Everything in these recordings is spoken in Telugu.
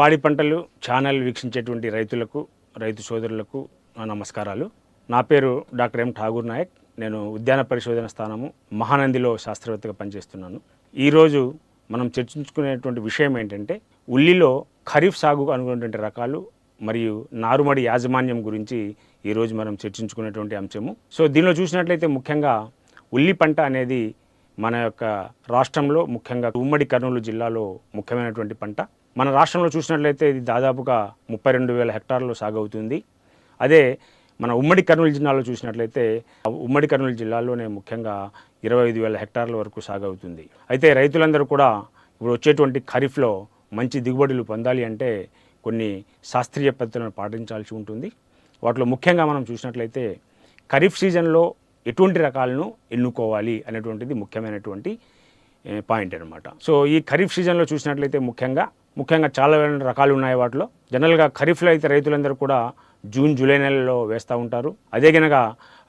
పాడి పంటలు ఛానల్ వీక్షించేటువంటి రైతులకు రైతు సోదరులకు నమస్కారాలు. నా పేరు డాక్టర్ ఎం ఠాగూర్ నాయక్. నేను ఉద్యాన పరిశోధన స్థానము మహానందిలో శాస్త్రవేత్తగా పనిచేస్తున్నాను. ఈరోజు మనం చర్చించుకునేటువంటి విషయం ఏంటంటే ఉల్లిలో ఖరీఫ్ సాగుకు అనుకున్నటువంటి రకాలు మరియు నారుమడి యాజమాన్యం గురించి ఈరోజు మనం చర్చించుకునేటువంటి అంశము. సో దీనిలో చూసినట్లయితే ముఖ్యంగా ఉల్లి పంట అనేది మన యొక్క రాష్ట్రంలో ముఖ్యంగా ఉమ్మడి కర్నూలు జిల్లాలో ముఖ్యమైనటువంటి పంట. మన రాష్ట్రంలో చూసినట్లయితే ఇది దాదాపుగా ముప్పై రెండు వేల హెక్టార్లు సాగు అవుతుంది అదే మన ఉమ్మడి కర్నూలు జిల్లాలో చూసినట్లయితే ఉమ్మడి కర్నూలు జిల్లాలోనే ముఖ్యంగా ఇరవై ఐదు వేల హెక్టార్ల వరకు సాగవుతుంది. అయితే రైతులందరూ కూడా ఇప్పుడు వచ్చేటువంటి ఖరీఫ్లో మంచి దిగుబడులు పొందాలి అంటే కొన్ని శాస్త్రీయ పద్ధతులను పాటించాల్సి ఉంటుంది. వాటిలో ముఖ్యంగా మనం చూసినట్లయితే ఖరీఫ్ సీజన్లో ఎటువంటి రకాలను ఎన్నుకోవాలి అనేటువంటిది ముఖ్యమైనటువంటి పాయింట్ అనమాట సో ఈ ఖరీఫ్ సీజన్లో చూసినట్లయితే ముఖ్యంగా ముఖ్యంగా చాలా రకాలు ఉన్నాయి వాటిలో. జనరల్గా ఖరీఫ్లో అయితే రైతులందరూ కూడా జూన్ జూలై నెలలో వేస్తూ ఉంటారు. అదే కనుక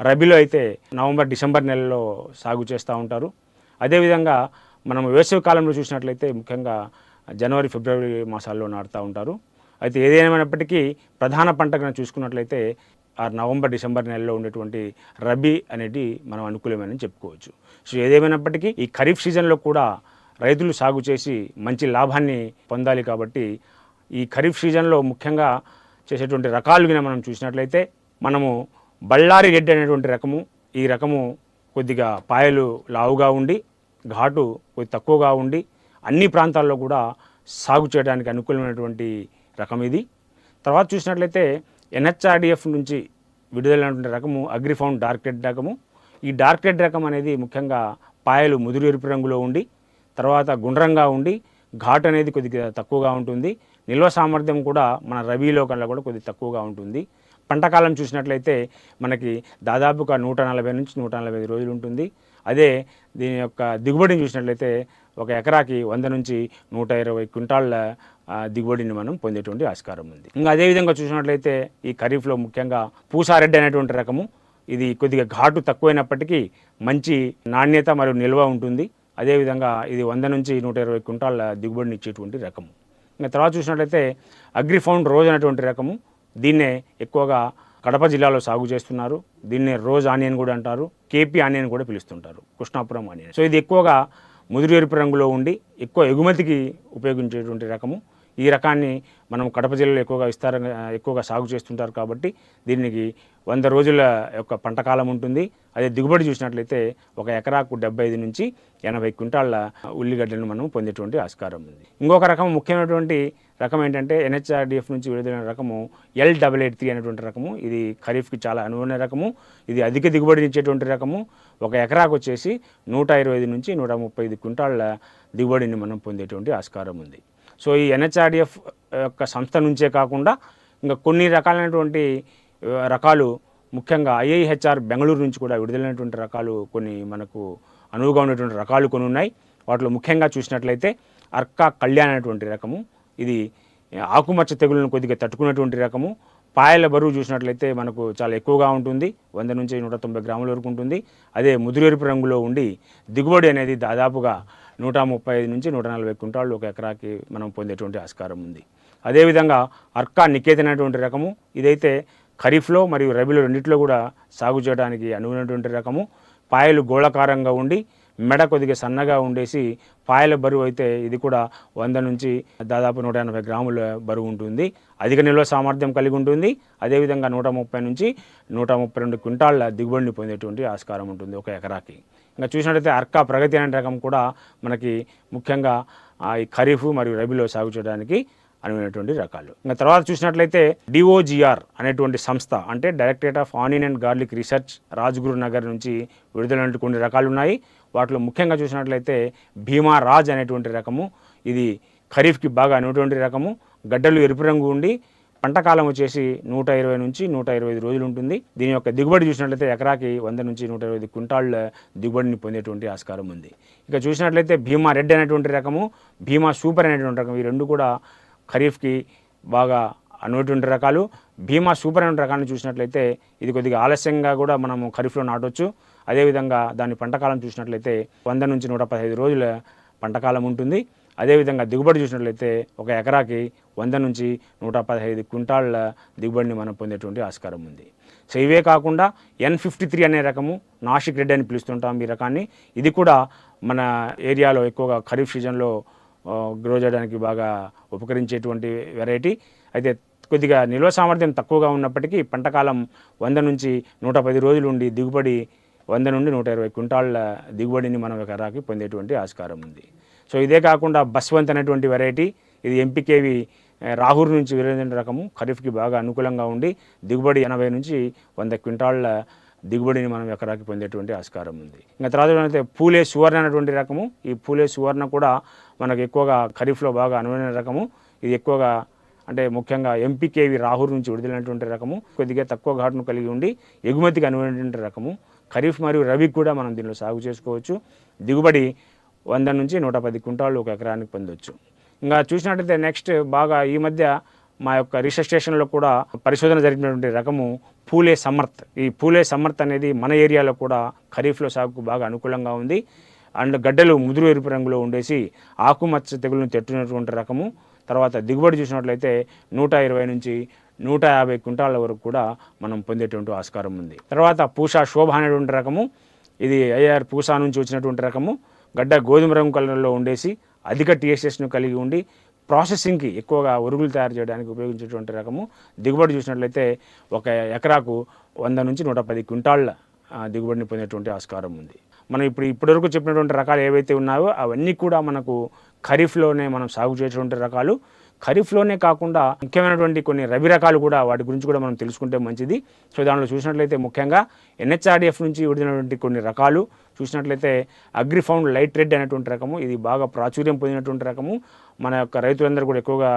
రబీలో అయితే నవంబర్ డిసెంబర్ నెలలో సాగు చేస్తూ ఉంటారు. అదేవిధంగా మనం వేసవి కాలంలో చూసినట్లయితే ముఖ్యంగా జనవరి ఫిబ్రవరి మాసాల్లో నాటుతూ ఉంటారు. అయితే ఏదేమైనప్పటికీ ప్రధాన పంటగా చూసుకున్నట్లయితే ఆ నవంబర్ డిసెంబర్ నెలలో ఉండేటువంటి రబీ అనేది మనం అనుకూలమని చెప్పుకోవచ్చు. సో ఏదేమైనప్పటికీ ఈ ఖరీఫ్ సీజన్లో కూడా రైతులు సాగు చేసి మంచి లాభాన్ని పొందాలి కాబట్టి ఈ ఖరీఫ్ సీజన్లో ముఖ్యంగా చేసేటువంటి రకాలు గిన మనం చూసినట్లయితే మనము బళ్ళారి రెడ్డి అనేటువంటి రకము ఈ రకము కొద్దిగా పాయలు లావుగా ఉండి ఘాటు కొద్ది తక్కువగా ఉండి అన్ని ప్రాంతాల్లో కూడా సాగు చేయడానికి అనుకూలమైనటువంటి రకం ఇది. తర్వాత చూసినట్లయితే ఎన్హెచ్ఆర్డిఎఫ్ నుంచి విడుదలైనటువంటి రకము అగ్రిఫౌండ్ డార్క్ రెడ్ రకము. ఈ డార్క్ రెడ్ రకం అనేది ముఖ్యంగా పాయలు ముదురు ఎరుపు రంగులో ఉండి తర్వాత గుండ్రంగా ఉండి ఘాట్ అనేది కొద్దిగా తక్కువగా ఉంటుంది. నిల్వ సామర్థ్యం కూడా మన రబీలో కన్నా కూడా కొద్దిగా తక్కువగా ఉంటుంది. పంటకాలం చూసినట్లయితే మనకి దాదాపుగా నూట నలభై నుంచి నూట నలభై ఐదు రోజులు ఉంటుంది. అదే దీని యొక్క దిగుబడిని చూసినట్లయితే ఒక ఎకరాకి వంద నుంచి నూట ఇరవై క్వింటాళ్ళ దిగుబడిని మనం పొందేటువంటి ఆస్కారం ఉంది. ఇంకా అదేవిధంగా చూసినట్లయితే ఈ ఖరీఫ్లో ముఖ్యంగా పూసారెడ్డి అనేటువంటి రకము. ఇది కొద్దిగా ఘాటు తక్కువైనప్పటికీ మంచి నాణ్యత మరియు నిల్వ ఉంటుంది. అదేవిధంగా ఇది వంద నుంచి నూట ఇరవై క్వింటాల దిగుబడిని ఇచ్చేటువంటి రకము. ఇంకా తర్వాత చూసినట్లయితే అగ్రిఫౌండ్ రోజ్ అనేటువంటి రకము దీన్నే ఎక్కువగా కడప జిల్లాలో సాగు చేస్తున్నారు. దీన్నే రోజ్ ఆనియన్ కూడా అంటారు కేపీ ఆనియన్ కూడా పిలుస్తుంటారు కృష్ణాపురం ఆనియన్. సో ఇది ఎక్కువగా ముదురు ఎరుపు రంగులో ఉండి ఎక్కువ ఎగుమతికి ఉపయోగించేటువంటి రకము. ఈ రకాన్ని మనం కడప జిల్లాలో ఎక్కువగా విస్తారంగా ఎక్కువగా సాగు చేస్తుంటారు కాబట్టి దీనికి వంద రోజుల యొక్క పంట కాలం ఉంటుంది. అదే దిగుబడి చూసినట్లయితే ఒక ఎకరాకు డెబ్బై ఐదు నుంచి ఎనభై క్వింటాళ్ళ ఉల్లిగడ్డలను మనం పొందేటువంటి ఆస్కారం ఉంది. ఇంకొక రకం ముఖ్యమైనటువంటి రకం ఏంటంటే ఎన్హెచ్ఆర్డిఎఫ్ నుంచి విడుదలైన రకము ఎల్ డబల్ ఎయిట్ త్రీ అనేటువంటి రకము. ఇది ఖరీఫ్కి చాలా అనువైన రకము. ఇది అధిక దిగుబడిని ఇచ్చేటువంటి రకము. ఒక ఎకరాకు వచ్చేసి నూట ఇరవై ఐదు నుంచి నూట ముప్పై ఐదు క్వింటాళ్ళ దిగుబడిని మనం పొందేటువంటి ఆస్కారం ఉంది. సో ఈ ఎన్హెచ్ఆర్డిఎఫ్ యొక్క సంస్థ నుంచే కాకుండా ఇంకా కొన్ని రకాలైనటువంటి రకాలు ముఖ్యంగా ఐఐహెచ్ఆర్ బెంగళూరు నుంచి కూడా విడుదలైనటువంటి రకాలు కొన్ని మనకు అనువుగా ఉన్నటువంటి రకాలు కొన్ని ఉన్నాయి. వాటిలో ముఖ్యంగా చూసినట్లయితే అర్కా కళ్యాణ్ అనేటువంటి రకము ఇది ఆకుమచ్చ తెగులను కొద్దిగా తట్టుకున్నటువంటి రకము. పాయల బరువు చూసినట్లయితే మనకు చాలా ఎక్కువగా ఉంటుంది వంద నుంచి నూట తొంభై గ్రాముల వరకు ఉంటుంది. అదే ముదురెరుపు రంగులో ఉండి దిగుబడి అనేది దాదాపుగా నూట ముప్పై ఐదు నుంచి నూట నలభై క్వింటాళ్ళు ఒక ఎకరాకి మనం పొందేటువంటి ఆస్కారం ఉంది. అదేవిధంగా అర్కా నికేతన్ అనేటువంటి రకము ఇదైతే ఖరీఫ్లో మరియు రబీలో రెండిట్లో కూడా సాగు చేయడానికి అనువైనటువంటి రకము. పాయలు గోళాకారంగా ఉండి మెడ కొద్దిగా సన్నగా ఉండేసి పాయల బరువు అయితే ఇది కూడా వంద నుంచి దాదాపు నూట ఎనభై గ్రాముల బరువు ఉంటుంది. అధిక నిల్వ సామర్థ్యం కలిగి ఉంటుంది. అదేవిధంగా నూట ముప్పై నుంచి నూట ముప్పై రెండు క్వింటాళ్ళ దిగుబడిని పొందేటువంటి ఆస్కారం ఉంటుంది ఒక ఎకరాకి. ఇంకా చూసినట్లయితే అర్కా ప్రగతి అనే రకం కూడా మనకి ముఖ్యంగా ఈ ఖరీఫ్ మరియు రబీలో సాగు చేయడానికి అనువైనటువంటి రకాలు. ఇంకా తర్వాత చూసినట్లయితే డిఓజిఆర్ అనేటువంటి సంస్థ అంటే directorate of onion and garlic research Rajguru Nagar నుంచి విడుదలైనటువంటి కొన్ని రకాలు ఉన్నాయి వాటిలో ముఖ్యంగా చూసినట్లయితే భీమా రాజ్ అనేటువంటి రకము ఇది ఖరీఫ్కి బాగా అనేటువంటి రకము గడ్డలు ఎరుపు రంగు ఉండి పంట కాలం వచ్చేసి నూట ఇరవై నుంచి నూట ఇరవై ఐదు రోజులు ఉంటుంది. దీని యొక్క దిగుబడి చూసినట్లయితే ఎకరాకి వంద నుంచి నూట ఇరవై ఐదు క్వింటాళ్ళ దిగుబడిని పొందేటువంటి ఆస్కారం ఉంది. ఇక చూసినట్లయితే భీమా రెడ్ అనేటువంటి రకము భీమా సూపర్ అనేటువంటి రకం ఈ రెండు కూడా ఖరీఫ్కి బాగా అనేటువంటి రకాలు. భీమా సూపర్ అనే రకాన్ని చూసినట్లయితే ఇది కొద్దిగా ఆలస్యంగా కూడా మనము ఖరీఫ్లో నాటొచ్చు. అదేవిధంగా దాని పంటకాలం చూసినట్లయితే వంద నుంచి నూట పదహైదు రోజుల పంటకాలం ఉంటుంది. అదేవిధంగా దిగుబడి చూసినట్లయితే ఒక ఎకరాకి వంద నుంచి నూట పదహైదు క్వింటాళ్ళ దిగుబడిని మనం పొందేటువంటి ఆస్కారం ఉంది. సో ఇవే కాకుండా ఎన్ ఫిఫ్టీ త్రీ అనే రకము నాసిక్ రెడ్ అని పిలుస్తుంటాం ఈ రకాన్ని. ఇది కూడా మన ఏరియాలో ఎక్కువగా ఖరీఫ్ సీజన్లో గ్రో చేయడానికి బాగా ఉపకరించేటువంటి వెరైటీ. అయితే కొద్దిగా నిల్వ సామర్థ్యం తక్కువగా ఉన్నప్పటికీ పంటకాలం వంద నుంచి నూట పది రోజులు ఉండి దిగుబడి వంద నుండి నూట ఇరవై క్వింటాళ్ళ దిగుబడిని మనం ఎకరాకి పొందేటువంటి ఆస్కారం ఉంది. సో ఇదే కాకుండా బస్వంత్ అనేటువంటి వెరైటీ ఇది ఎంపీకేవి రాహుర్ నుంచి వెలువడిన రకము ఖరీఫ్కి బాగా అనుకూలంగా ఉండి దిగుబడి ఎనభై నుంచి వంద క్వింటాళ్ళ దిగుబడిని మనం ఎకరాకి పొందేటువంటి ఆస్కారం ఉంది. ఇంకా తర్వాత అయితే పూలే సువర్ణ అనేటువంటి రకము. ఈ పూలే సువర్ణ కూడా మనకు ఎక్కువగా ఖరీఫ్లో బాగా అనువైన రకము. ఇది ఎక్కువగా అంటే ముఖ్యంగా ఎంపీకేవి రాహుల్ నుంచి విడుదలైనటువంటి రకము. కొద్దిగా తక్కువ ఘాటును కలిగి ఉండి ఎగుమతికి అనువైనటువంటి రకము. ఖరీఫ్ మరియు రవి కూడా మనం దీనిలో సాగు చేసుకోవచ్చు. దిగుబడి వంద నుంచి నూట పది క్వింటాలు ఒక ఎకరానికి పొందొచ్చు. ఇంకా చూసినట్టయితే నెక్స్ట్ బాగా ఈ మధ్య మా యొక్క రీసెర్చ్ స్టేషన్లో కూడా పరిశోధన జరిపినటువంటి రకము పూలే సమర్థ్. ఈ పూలే సమర్థ్ అనేది మన ఏరియాలో కూడా ఖరీఫ్లో సాగుకు బాగా అనుకూలంగా ఉంది. అండ్ గడ్డలు ముదురు ఎరుపు రంగులో ఉండేసి ఆకుమచ్చ తెగులను తెట్టినటువంటి రకము. తర్వాత దిగుబడి చూసినట్లయితే నూట ఇరవై నుంచి నూట యాభై క్వింటాల వరకు కూడా మనం పొందేటువంటి ఆస్కారం ఉంది. తర్వాత పూసా శోభ అనేటువంటి రకము ఇది ఐఆర్ పూసా నుంచి వచ్చినటువంటి రకము గడ్డ గోధుమ రంగు కలర్లో ఉండేసి అధిక టీఎస్ఎస్ను కలిగి ఉండి ప్రాసెసింగ్కి ఎక్కువగా ఉరుగులు తయారు చేయడానికి ఉపయోగించేటువంటి రకము. దిగుబడి చూసినట్లయితే ఒక ఎకరాకు వంద నుంచి నూట పది క్వింటాళ్ళ దిగుబడిని పొందేటువంటి ఆస్కారం ఉంది. మనం ఇప్పుడు ఇప్పటివరకు చెప్పినటువంటి రకాలు ఏవైతే ఉన్నాయో అవన్నీ కూడా మనకు ఖరీఫ్లోనే మనం సాగు చేసేటువంటి రకాలు. ఖరీఫ్లోనే కాకుండా ముఖ్యమైనటువంటి కొన్ని రబీ రకాలు కూడా వాటి గురించి కూడా మనం తెలుసుకుంటే మంచిది. సో దానిలో చూసినట్లయితే ముఖ్యంగా ఎన్హెచ్ఆర్డిఎఫ్ నుంచి విడుదలైనటువంటి కొన్ని రకాలు చూసినట్లయితే అగ్రిఫౌండ్ లైట్ రెడ్ అనేటువంటి రకము ఇది బాగా ప్రాచుర్యం పొందినటువంటి రకము. మన యొక్క రైతులందరూ కూడా ఎక్కువగా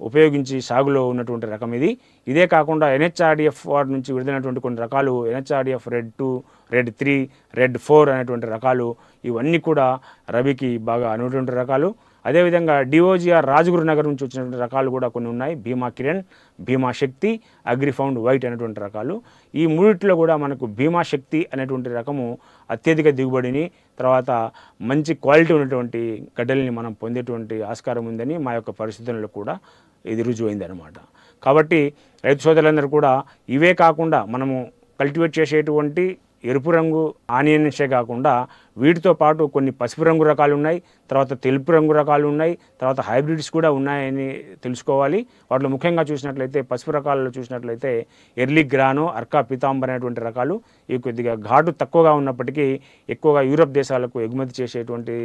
ఉపయోగించి సాగులో ఉన్నటువంటి రకం ఇది. ఇదే కాకుండా ఎన్హెచ్ఆర్డిఎఫ్ వారి నుంచి విడుదలైనటువంటి కొన్ని రకాలు NHRDF red two red three red four అనేటువంటి రకాలు ఇవన్నీ కూడా రబీకి బాగా అనేటువంటి రకాలు. అదేవిధంగా డిఓజిఆర్ రాజగురు నగర్ నుంచి వచ్చినటువంటి రకాలు కూడా కొన్ని ఉన్నాయి. భీమా కిరణ్ భీమా శక్తి అగ్రిఫౌండ్ వైట్ అనేటువంటి రకాలు. ఈ మూడిట్లో కూడా మనకు భీమా శక్తి అనేటువంటి రకము అత్యధిక దిగుబడిని తర్వాత మంచి క్వాలిటీ ఉన్నటువంటి గడ్డల్ని మనం పొందేటువంటి ఆస్కారం ఉందని మా యొక్క పరిస్థితుల్లో కూడా ఇది రుజువైంది అనమాట కాబట్టి రైతు సోదరులందరూ కూడా ఇవే కాకుండా మనము కల్టివేట్ చేసేటువంటి ఎరుపు రంగు ఆనియన్సే కాకుండా వీటితో పాటు కొన్ని పసుపు రంగు రకాలు ఉన్నాయి తర్వాత తెలుపు రంగు రకాలు ఉన్నాయి తర్వాత హైబ్రిడ్స్ కూడా ఉన్నాయని తెలుసుకోవాలి. వాటిలో ముఖ్యంగా చూసినట్లయితే పసుపు రకాలలో చూసినట్లయితే ఎర్లీ గ్రానో అర్కా పితాంబర్ అనేటువంటి రకాలు ఇవి కొద్దిగా ఘాటు తక్కువగా ఉన్నప్పటికీ ఎక్కువగా యూరప్ దేశాలకు ఎగుమతి చేసేటువంటి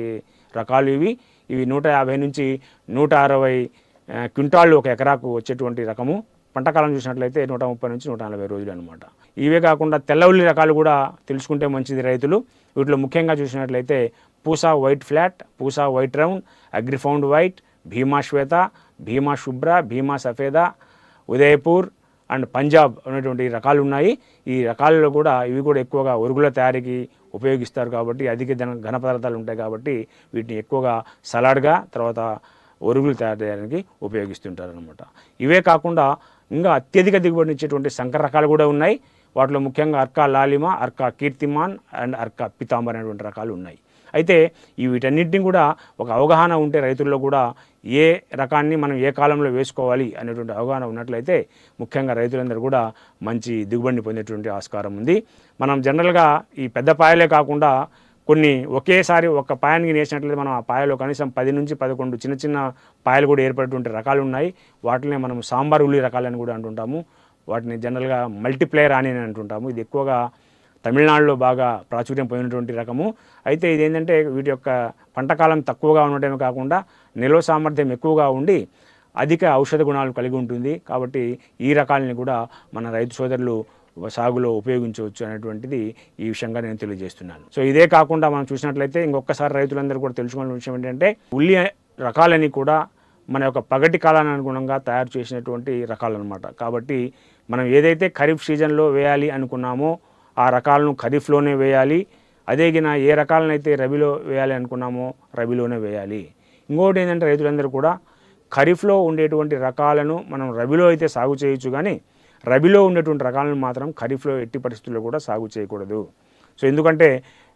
రకాలు ఇవి. ఇవి నూట యాభై నుంచి నూట అరవై క్వింటాళ్ళు ఒక ఎకరాకు వచ్చేటువంటి రకము. పంటకాలం చూసినట్లయితే నూట ముప్పై నుంచి నూట నలభై రోజులు అనమాట ఇవే కాకుండా తెల్ల ఉల్లి రకాలు కూడా తెలుసుకుంటే మంచిది రైతులు. వీటిలో ముఖ్యంగా చూసినట్లయితే Pusa white flat Pusa white round Agrifound white Bhima Shweta Bhima Shubhra Bhima Safeda Udaipur and Punjab అనేటువంటి రకాలు ఉన్నాయి. ఈ రకాలలో కూడా ఇవి కూడా ఎక్కువగా ఒరుగుల తయారీకి ఉపయోగిస్తారు కాబట్టి అధిక ఘన ఘన పదార్థాలు ఉంటాయి కాబట్టి వీటిని ఎక్కువగా సలాడ్గా తర్వాత ఒరుగులు తయారు చేయడానికి ఉపయోగిస్తుంటారు అనమాట ఇవే కాకుండా ఇంకా అత్యధిక దిగుబడినిచ్చేటువంటి సంకర రకాలు కూడా ఉన్నాయి. వాటిలో ముఖ్యంగా అర్కా లాలిమ అర్కా కీర్తిమాన్ అండ్ అర్కా పితాంబర్ అనేటువంటి రకాలు ఉన్నాయి. అయితే ఈ వీటన్నిటిని కూడా ఒక అవగాహన ఉంటే రైతుల్లో కూడా ఏ రకాన్ని మనం ఏ కాలంలో వేసుకోవాలి అనేటువంటి అవగాహన ఉన్నట్లయితే ముఖ్యంగా రైతులందరూ కూడా మంచి దిగుబడిని పొందేటువంటి ఆస్కారం ఉంది. మనం జనరల్గా ఈ పెద్ద పాయలే కాకుండా కొన్ని ఒకేసారి ఒక పాయానికి నేసినట్లయితే మనం ఆ పాయలో కనీసం పది నుంచి పదకొండు చిన్న చిన్న పాయలు కూడా ఏర్పడేటువంటి రకాలు ఉన్నాయి. వాటినే మనం సాంబార్ ఉల్లి రకాలని కూడా అంటుంటాము. వాటిని జనరల్గా మల్టీప్లేయర్ అని అంటుంటాము. ఇది ఎక్కువగా తమిళనాడులో బాగా ప్రాచుర్యం పొందినటువంటి రకము. అయితే ఇది ఏంటంటే వీటి యొక్క పంటకాలం తక్కువగా ఉండటమే కాకుండా నిల్వ సామర్థ్యం ఎక్కువగా ఉండి అధిక ఔషధ గుణాలు కలిగి ఉంటుంది. కాబట్టి ఈ రకాలని కూడా మన రైతు సోదరులు సాగులో ఉపయోగించవచ్చు అనేటువంటిది ఈ విషయంగా నేను తెలియజేస్తున్నాను. సో ఇదే కాకుండా మనం చూసినట్లయితే ఇంకొకసారి రైతులందరూ కూడా తెలుసుకోవాల్సిన విషయం ఏంటంటే ఉల్లి రకాలని కూడా మన యొక్క పగటి కాలానుగుణంగా తయారు చేసినటువంటి రకాలన్నమాట. కాబట్టి మనం ఏదైతే ఖరీఫ్ సీజన్లో వేయాలి అనుకున్నామో ఆ రకాలను ఖరీఫ్లోనే వేయాలి. అదేగిన ఏ రకాలనైతే రబీలో వేయాలి అనుకున్నామో రబీలోనే వేయాలి. ఇంకోటి ఏంటంటే రైతులందరూ కూడా ఖరీఫ్లో ఉండేటువంటి రకాలను మనం రబీలో అయితే సాగు చేయొచ్చు కానీ రబీలో ఉండేటువంటి రకాలను మాత్రం ఖరీఫ్లో ఎట్టి పరిస్థితుల్లో కూడా సాగు చేయకూడదు. సో ఎందుకంటే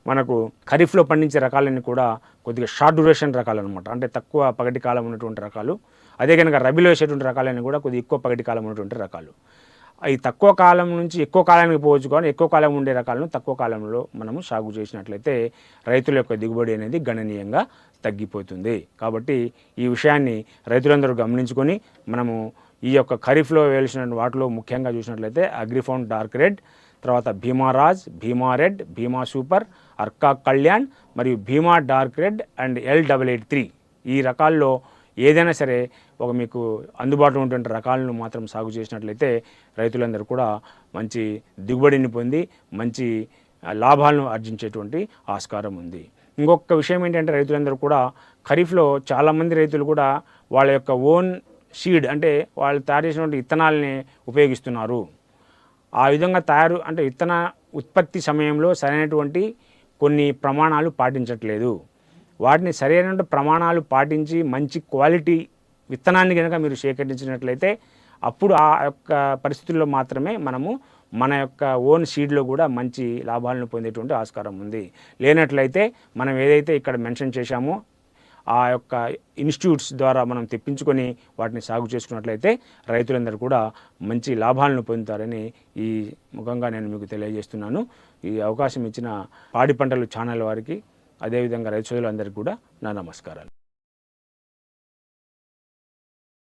మనకు ఖరీఫ్లో పండించే రకాలన్నీ కూడా కొద్దిగా షార్ట్ డ్యూరేషన్ రకాలు అనమాట అంటే తక్కువ పగటి కాలం ఉన్నటువంటి రకాలు. అదే కనుక రబీలో వేసేటువంటి రకాలన్నీ కూడా కొద్దిగా ఎక్కువ పగటి కాలం ఉన్నటువంటి రకాలు. అవి తక్కువ కాలం నుంచి ఎక్కువ కాలానికి పోవచ్చు కానీ ఎక్కువ కాలం ఉండే రకాలను తక్కువ కాలంలో మనము సాగు చేసినట్లయితే రైతుల యొక్క దిగుబడి అనేది గణనీయంగా తగ్గిపోతుంది. కాబట్టి ఈ విషయాన్ని రైతులందరూ గమనించుకొని మనము ఈ యొక్క ఖరీఫ్లో వేసిన వాటిలో ముఖ్యంగా చూసినట్లయితే అగ్రిఫోన్ డార్క్ రెడ్ తర్వాత భీమా రాజ్ భీమా రెడ్ భీమా సూపర్ అర్కా కళ్యాణ్ మరియు Bhima dark red and L double eight three ఈ రకాల్లో ఏదైనా సరే ఒక మీకు అందుబాటులో ఉన్నటువంటి రకాలను మాత్రం సాగు చేసినట్లయితే రైతులందరూ కూడా మంచి దిగుబడిని పొంది మంచి లాభాలను ఆర్జించేటువంటి ఆస్కారం ఉంది. ఇంకొక విషయం ఏంటంటే రైతులందరూ కూడా ఖరీఫ్లో చాలామంది రైతులు కూడా వాళ్ళ యొక్క ఓన్ సీడ్ అంటే వాళ్ళు తయారు చేసినటువంటి ఇత్తనాలని ఉపయోగిస్తున్నారు. ఆ విధంగా తయారు అంటే ఇత్తన ఉత్పత్తి సమయంలో సరైనటువంటి కొన్ని ప్రమాణాలు పాటించట్లేదు. వాటిని సరైన ప్రమాణాలు పాటించి మంచి క్వాలిటీ విత్తనాన్ని కనుక మీరు సేకరించినట్లయితే అప్పుడు ఆ యొక్క పరిస్థితుల్లో మాత్రమే మనము మన యొక్క ఓన్ సీడ్లో కూడా మంచి లాభాలను పొందేటువంటి ఆస్కారం ఉంది. లేనట్లయితే మనం ఏదైతే ఇక్కడ మెన్షన్ చేశామో ఆ యొక్క ఇన్స్టిట్యూట్స్ ద్వారా మనం తెప్పించుకొని వాటిని సాగు చేసుకున్నట్లయితే రైతులందరూ కూడా మంచి లాభాలను పొందుతారని ఈ ముఖంగా నేను మీకు తెలియజేస్తున్నాను. ఈ అవకాశం ఇచ్చిన పాడి పంటలు ఛానల్ వారికి అదేవిధంగా రైతు సోదరులందరికీ కూడా నా నమస్కారాలు.